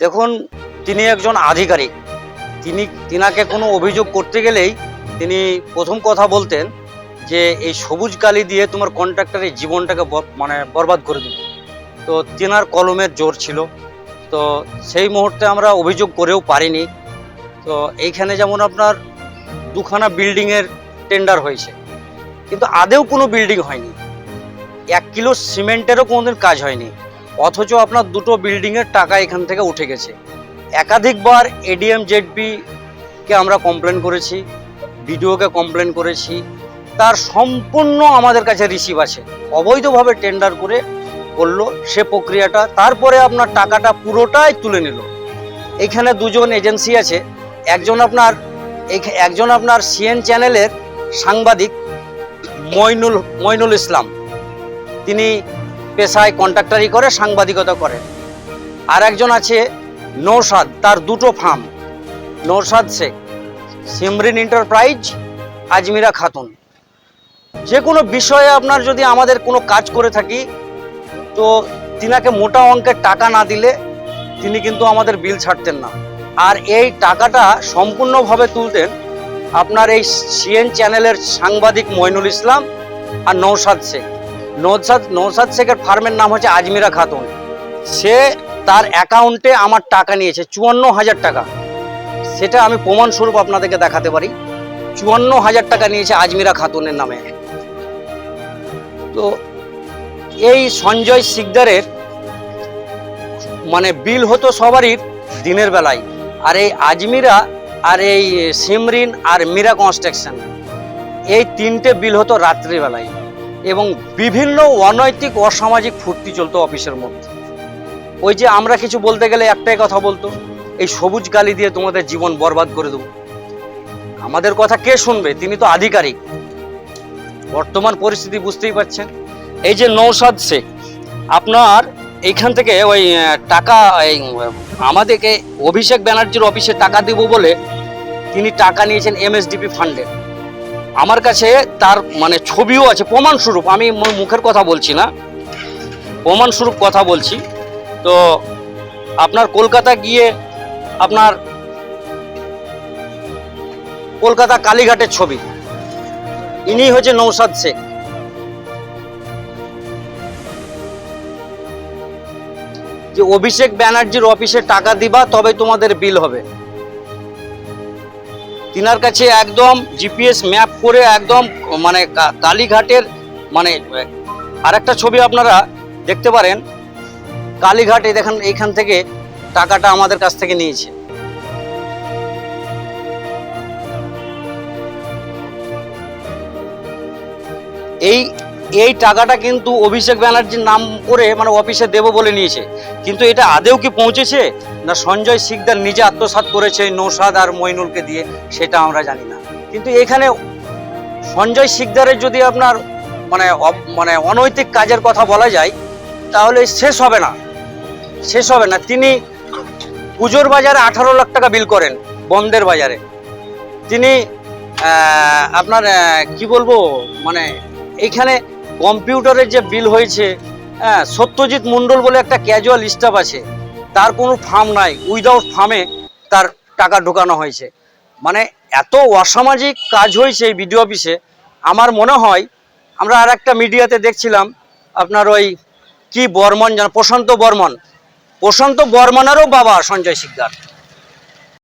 দেখুন, তিনি একজন আধিকারিক। তিনি, তিনাকে কোনো অভিযোগ করতে গেলেই তিনি প্রথম কথা বলতেন যে, এই সবুজ কালি দিয়ে তোমার কন্ট্রাক্টরের জীবনটাকে মানে বরবাদ করে দিবে। তো তিনার কলমের জোর ছিল। তো সেই মুহূর্তে আমরা অভিযোগ করেও পারিনি। তো এইখানে যেমন আপনার দুখানা বিল্ডিংয়ের টেন্ডার হয়েছে, কিন্তু আদেও কোনো বিল্ডিং হয়নি। এক কিলো সিমেন্টেরও কোনোদিন কাজ হয়নি। অথচ আপনার দুটো বিল্ডিংয়ের টাকা এখান থেকে উঠে গেছে। একাধিকবার এডিএম জেডপি কে আমরা কমপ্লেন করেছি বিডিওকে কমপ্লেন করেছি। তার সম্পূর্ণ আমাদের কাছে রিসিভ আছে। অবৈধভাবে টেন্ডার করে করল, সে প্রক্রিয়াটা, তারপরে আপনার টাকাটা পুরোটাই তুলে নিল। এখানে দুজন এজেন্সি আছে, একজন আপনার একজন আপনার সিএন চ্যানেলের সাংবাদিক মইনুল মইনুল ইসলাম। তিনি পেশায় কন্ট্রাক্টারি করে, সাংবাদিকতা করে। আর একজন আছে নৌসাদ, তার দুটো ফার্ম। নৌসাদ শেখ, সিমরিন এন্টারপ্রাইজ, আজমিরা খাতুন। যে কোনো বিষয়ে আপনার যদি আমাদের কোনো কাজ করে থাকি, তো তিনাকে মোটা অঙ্কের টাকা না দিলে তিনি কিন্তু আমাদের বিল ছাড়তেন না। আর এই টাকাটা সম্পূর্ণভাবে তুলতেন আপনার এই সিএন চ্যানেলের সাংবাদিক মইনুল ইসলাম আর নৌসাদ শেখ। নৌসাদ নৌসাদ শেখের ফার্মের নাম হচ্ছে আজমিরা খাতুন। সে তার অ্যাকাউন্টে আমার টাকা নিয়েছে, চুয়ান্ন হাজার টাকা। সেটা আমি প্রমাণস্বরূপ আপনাদেরকে দেখাতে পারি। চুয়ান্ন হাজার টাকা নিয়েছে আজমিরা খাতুনের নামে। তো এই সঞ্জয় সিকদারের মানে বিল হতো সবারই দিনের বেলায়। আর এই আজমিরা, আর এই সিমরিন, আর মীরা কনস্ট্রাকশন। এই তিনটে বিল হতো রাত্রিবেলায়। এবং বিভিন্ন অনৈতিক, অসামাজিক ফুর্তি চলতো অফিসের মধ্যে। ওই যে আমরা কিছু বলতে গেলে একটাই কথা বলতো, এই সবুজ গালি দিয়ে তোমাদের জীবন বরবাদ করে দেবো। আমাদের কথা কে শুনবে? তিনি তো আধিকারিক। বর্তমান পরিস্থিতি বুঝতেই পারছেন। এই যে নৌসাদ শেখ, আপনার এইখান থেকে ওই টাকা আমাদেরকে অভিষেক ব্যানার্জির অফিসে টাকা দেব বলে তিনি টাকা নিয়েছেন এমএসডিপি ফান্ডে। আমার কাছে তার মানে ছবিও আছে, প্রমাণস্বরূপ, আমি মুখের কথা বলছি না। প্রমাণস্বরূপ কথা বলছি। তো আপনার কলকাতা গিয়ে আপনার কলকাতা কালীঘাটের ছবি। ইনি হচ্ছে নৌসাদ শেখ। যে অভিষেক ব্যানার্জির অফিসে টাকা দিবা তবে তোমাদের বিল হবে। তিনার কাছে একদম জিপিএস ম্যাপ করে একদম মানে কালীঘাটের মানে আরেকটা ছবি আপনারা দেখতে পারেন। কালীঘাটে দেখেন, এইখান থেকে টাকাটা আমাদের কাছ থেকে নিয়েছে। এই এই টাকাটা কিন্তু অভিষেক ব্যানার্জির নাম করে মানে অফিসে দেবো বলে নিয়েছে। কিন্তু এটা আদেও কি পৌঁছেছে? না সঞ্জয় শিকদার নিজে আত্মসাৎ করেছে নৌসাদ আর মইনুলকে দিয়ে, সেটা আমরা জানি না। কিন্তু এখানে সঞ্জয় শিকদারের যদি আপনার মানে মানে অনৈতিক কাজের কথা বলা যায়, তাহলে শেষ হবে না। শেষ হবে না। তিনি পুজোর বাজারে আঠারো লাখ টাকা বিল করেন বন্ধের বাজারে। তিনি আপনার কি বলব মানে এইখানে কম্পিউটারের যে বিল হয়েছে হ্যাঁ সত্যজিৎ মণ্ডল বলে একটা ক্যাজুয়াল স্টাফ আছে, তার কোনো ফার্ম নাই উইদাউট ফার্মে তার টাকা ঢোকানো হয়েছে। মানে এত অসামাজিক কাজ হয়েছে এই বিডিও অফিসে আমার মনে হয়, আমরা আর একটা মিডিয়াতে দেখছিলাম, আপনার ওই কি বর্মন জান প্রশান্ত বর্মন। প্রশান্ত বর্মনেরও বাবা সঞ্জয় শিকদার।